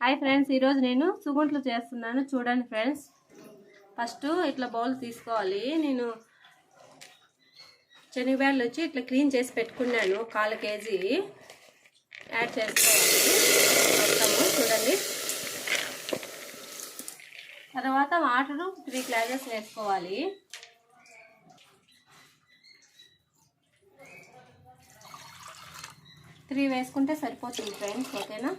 Hi friends ఈరోజు నేను సుగుంట్లు చేస్తున్నాను. చూడండి ఫ్రెండ్స్. ఫస్ట్ ఇట్లా బౌల్ తీసుకోవాలి. నేను శనగబ్యాళ్ళు వచ్చి ఇట్లా క్లీన్ చేసి పెట్టుకున్నాను కాల కేజీ. యాడ్ చేసుకోవాలి. మొత్తము చూడండి. తర్వాత వాటర్ త్రీ గ్లాసెస్ వేసుకోవాలి. త్రీ వేసుకుంటే సరిపోతుంది ఫ్రెండ్స్ ఓకేనా?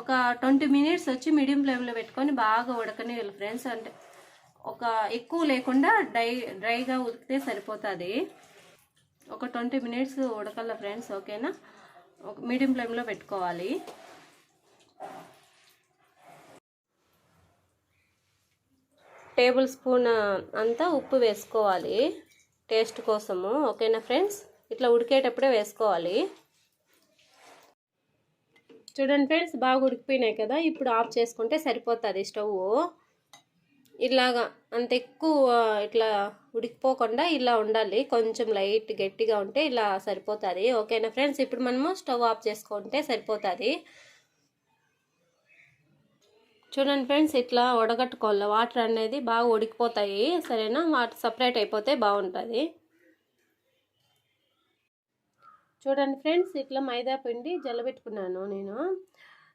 ఒక ట్వంటీ మినిట్స్ వచ్చి మీడియం ఫ్లేమ్లో పెట్టుకొని బాగా ఉడకనివ్వాలి ఫ్రెండ్స్. అంటే ఒక ఎక్కువ లేకుండా డ్రై డ్రైగా ఉడికితే సరిపోతుంది. ఒక ట్వంటీ మినిట్స్ ఉడకల ఫ్రెండ్స్ ఓకేనా? ఒక మీడియం ఫ్లేమ్లో పెట్టుకోవాలి. టేబుల్ స్పూన్ అంతా ఉప్పు వేసుకోవాలి టేస్ట్ కోసము ఓకేనా ఫ్రెండ్స్? ఇట్లా ఉడికేటప్పుడే వేసుకోవాలి. చూడండి ఫ్రెండ్స్ బాగా ఉడికిపోయినాయి కదా ఇప్పుడు ఆఫ్ చేసుకుంటే సరిపోతుంది స్టవ్. ఇలాగా అంత ఎక్కువ ఇట్లా ఉడికిపోకుండా ఇలా ఉండాలి. కొంచెం లైట్ గట్టిగా ఉంటే ఇలా సరిపోతుంది. ఓకేనా ఫ్రెండ్స్? ఇప్పుడు మనము స్టవ్ ఆఫ్ చేసుకుంటే సరిపోతుంది. చూడండి ఫ్రెండ్స్ ఇట్లా ఉడగట్టుకోవాలి వాటర్ అనేది బాగా ఉడికిపోతాయి. సరేనా? వాటర్ సపరేట్ అయిపోతే బాగుంటుంది. చూడండి ఫ్రెండ్స్ ఇట్లా మైదా పిండి జల్లబెట్టుకున్నాను నేను.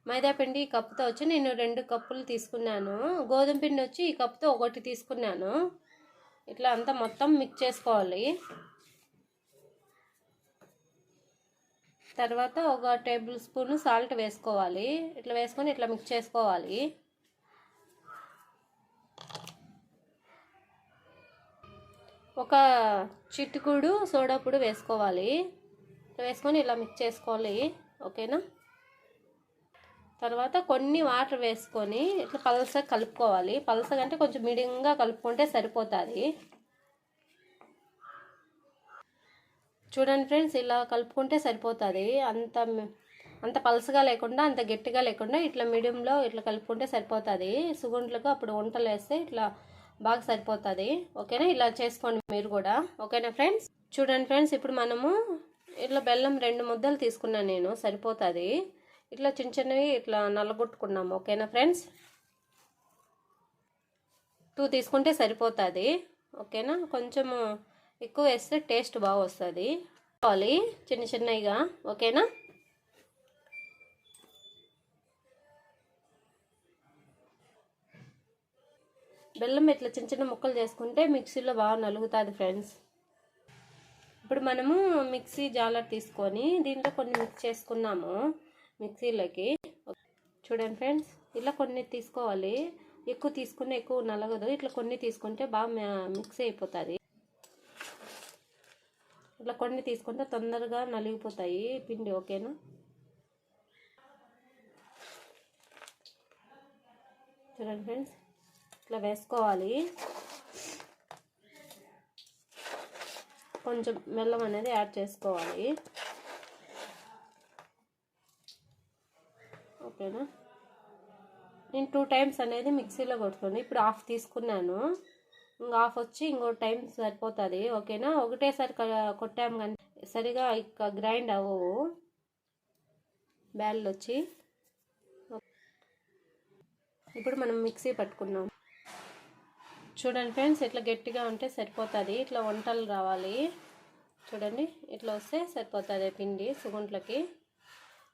మైదా పిండి ఈ కప్పుతో వచ్చి నేను రెండు కప్పులు తీసుకున్నాను. గోధుమ పిండి వచ్చి ఈ కప్పుతో ఒకటి తీసుకున్నాను. ఇట్లా అంతా మొత్తం మిక్స్ చేసుకోవాలి. తర్వాత ఒక టేబుల్ స్పూన్ సాల్ట్ వేసుకోవాలి. ఇట్లా వేసుకొని ఇట్లా మిక్స్ చేసుకోవాలి. ఒక చిట్టుకుడు సోడా పొడి వేసుకోవాలి. వేసుకొని ఇలా మిక్స్ చేసుకోవాలి. ఓకేనా? తర్వాత కొన్ని వాటర్ వేసుకొని ఇట్లా పలసగా కలుపుకోవాలి. పలసగా అంటే కొంచెం మీడియంగా కలుపుకుంటే సరిపోతుంది. చూడండి ఫ్రెండ్స్ ఇలా కలుపుకుంటే సరిపోతుంది. అంత అంత పలసగా లేకుండా అంత గట్టిగా లేకుండా ఇట్లా మీడియంలో ఇట్లా కలుపుకుంటే సరిపోతుంది. సుగుంట్లకు అప్పుడు వంటలు వేస్తే ఇట్లా బాగా సరిపోతుంది. ఓకేనా? ఇలా చేసుకోండి మీరు కూడా. ఓకేనా ఫ్రెండ్స్? చూడండి ఫ్రెండ్స్ ఇప్పుడు మనము ఇట్లా బెల్లం రెండు ముద్దలు తీసుకున్నాను నేను సరిపోతుంది. ఇట్లా చిన్న చిన్నవి ఇట్లా నల్లగొట్టుకున్నాము ఓకేనా ఫ్రెండ్స్? టూ తీసుకుంటే సరిపోతుంది ఓకేనా? కొంచెము ఎక్కువ వేస్తే టేస్ట్ బాగా వస్తుంది. కావాలి చిన్న చిన్నవిగా ఓకేనా? బెల్లం ఇట్లా చిన్న చిన్న ముక్కలు చేసుకుంటే మిక్సీలో బాగా నలుగుతుంది ఫ్రెండ్స్. మనము మిక్సీ జాలర్ తీసుకొని దీంట్లో కొన్ని మిక్స్ చేసుకున్నాము మిక్సీలోకి. చూడండి ఫ్రెండ్స్ ఇలా కొన్ని తీసుకోవాలి. ఎక్కువ తీసుకుని ఎక్కువ నలగదు. ఇట్లా కొన్ని తీసుకుంటే బాగా మిక్స్ అయిపోతుంది. ఇట్లా కొన్ని తీసుకుంటే తొందరగా నలిగిపోతాయి పిండి ఓకేనా? చూడండి ఫ్రెండ్స్ ఇట్లా వేసుకోవాలి. కొంచెం బెల్లం అనేది యాడ్ చేసుకోవాలి. ఓకేనా? నేను టూ టైమ్స్ అనేది మిక్సీలో కొట్టుకోండి ఇప్పుడు హాఫ్ తీసుకున్నాను. ఇంకా హాఫ్ వచ్చి ఇంకో టైం సరిపోతుంది. ఓకేనా? ఒకటేసారి కొట్టాము కానీ సరిగా ఇక గ్రైండ్ అవ్వవు. బ్యాళ్ళు వచ్చి. ఇప్పుడు మనం మిక్సీ పట్టుకున్నాం చూడండి ఫ్రెండ్స్ ఇట్లా గట్టిగా ఉంటే సరిపోతుంది. ఇట్లా వంటలు రావాలి. చూడండి ఇట్లా వస్తే సరిపోతుంది పిండి సుగుంట్లకి.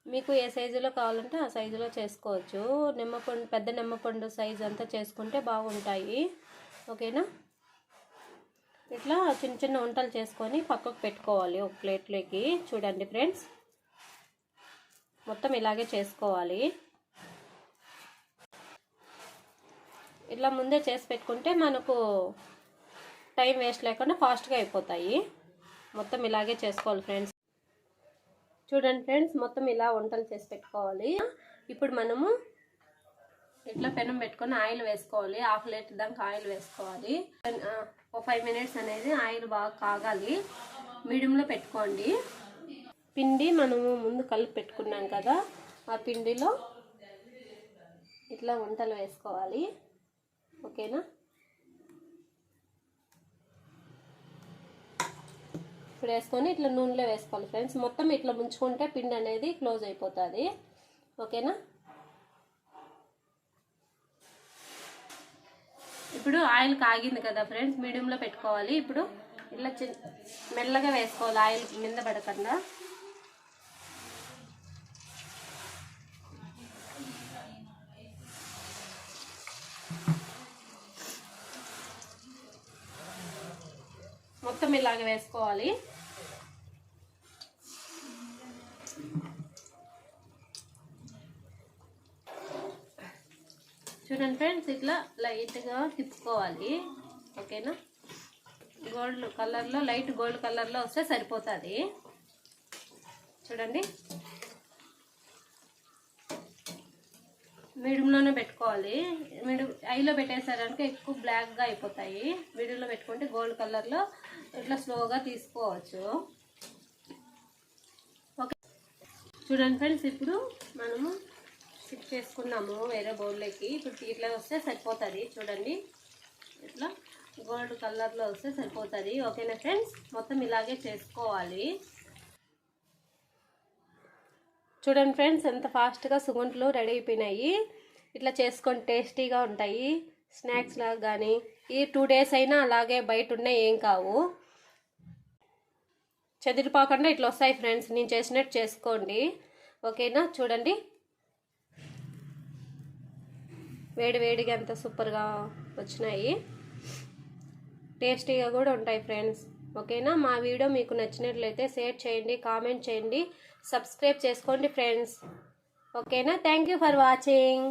మీకు ఏ సైజులో కావాలంటే ఆ సైజులో చేసుకోవచ్చు. నిమ్మపండు పెద్ద నిమ్మపండు సైజు అంతా చేసుకుంటే బాగుంటాయి. ఓకేనా? ఇట్లా చిన్న చిన్న వంటలు చేసుకొని పక్కకు పెట్టుకోవాలి ఒక ప్లేట్లోకి. చూడండి ఫ్రెండ్స్ మొత్తం ఇలాగే చేసుకోవాలి. ఇట్లా ముందే చేసి పెట్టుకుంటే మనకు టైం వేస్ట్ లేకుండా ఫాస్ట్గా అయిపోతాయి. మొత్తం ఇలాగే చేసుకోవాలి ఫ్రెండ్స్. చూడండి ఫ్రెండ్స్ మొత్తం ఇలా వంటలు చేసి పెట్టుకోవాలి. ఇప్పుడు మనము ఇట్లా పెనం పెట్టుకొని ఆయిల్ వేసుకోవాలి. హాఫ్ లీటర్ దాకా ఆయిల్ వేసుకోవాలి. ఒక ఫైవ్ మినిట్స్ అనేది ఆయిల్ బాగా కాగాలి. మీడియంలో పెట్టుకోండి. పిండి మనము ముందు కలిపి పెట్టుకున్నాం కదా ఆ పిండిలో ఇట్లా వంటలు వేసుకోవాలి. ఓకేనా? ఇప్పుడు వేసుకొని ఇట్లా నూనెలో వేసుకోవాలి ఫ్రెండ్స్. మొత్తం ఇట్లా ముంచుకుంటే పిండి అనేది క్లోజ్ అయిపోతుంది. ఓకేనా? ఇప్పుడు ఆయిల్ కాగింది కదా ఫ్రెండ్స్ మీడియంలో పెట్టుకోవాలి. ఇప్పుడు ఇట్లా మెల్లగా వేసుకోవాలి ఆయిల్ మీద పడకుండా. మొత్తం ఇలాగ వేసుకోవాలి. చూడండి ఫ్రెండ్స్ ఇట్లా లైట్గా తిప్పుకోవాలి. ఓకేనా? గోల్డ్ కలర్లో లైట్ గోల్డ్ కలర్లో వస్తే సరిపోతుంది. చూడండి. మీడియంలోనే పెట్టుకోవాలి. మీడియం ఐలో పెట్టేసారనుకో ఎక్కువ బ్లాక్గా అయిపోతాయి. మీడియంలో పెట్టుకుంటే గోల్డ్ కలర్లో ఇట్లా స్లోగా తీసుకోవచ్చు. ఓకే. చూడండి ఫ్రెండ్స్ ఇప్పుడు మనము షిఫ్ట్ చేసుకున్నాము వేరే బౌల్లోకి. ఇప్పుడు ఇట్లా వస్తే సరిపోతుంది. చూడండి. ఇట్లా గోల్డ్ కలర్లో వస్తే సరిపోతుంది. ఓకేనా ఫ్రెండ్స్? మొత్తం ఇలాగే చేసుకోవాలి. చూడండి ఫ్రెండ్స్ ఎంత ఫాస్ట్గా సుగుంట్లు రెడీ అయిపోయినాయి. ఇట్లా చేసుకొని టేస్టీగా ఉంటాయి. స్నాక్స్ లాగా కానీ ఈ టూ డేస్ అయినా అలాగే బయట ఉన్నాయి ఏం కావు. చెదిరిపోకుండా ఇట్లా వస్తాయి ఫ్రెండ్స్ నేను చేసినట్టు చేసుకోండి. ఓకేనా? చూడండి. వేడి వేడిగా ఎంత సూపర్గా వచ్చినాయి. టేస్టీగా కూడా ఉంటాయి ఫ్రెండ్స్. ఓకేనా? మా వీడియో మీకు నచ్చినట్లయితే షేర్ చేయండి కామెంట్ చేయండి సబ్స్క్రైబ్ చేసుకోండి ఫ్రెండ్స్. ఓకేనా? Thank you for watching.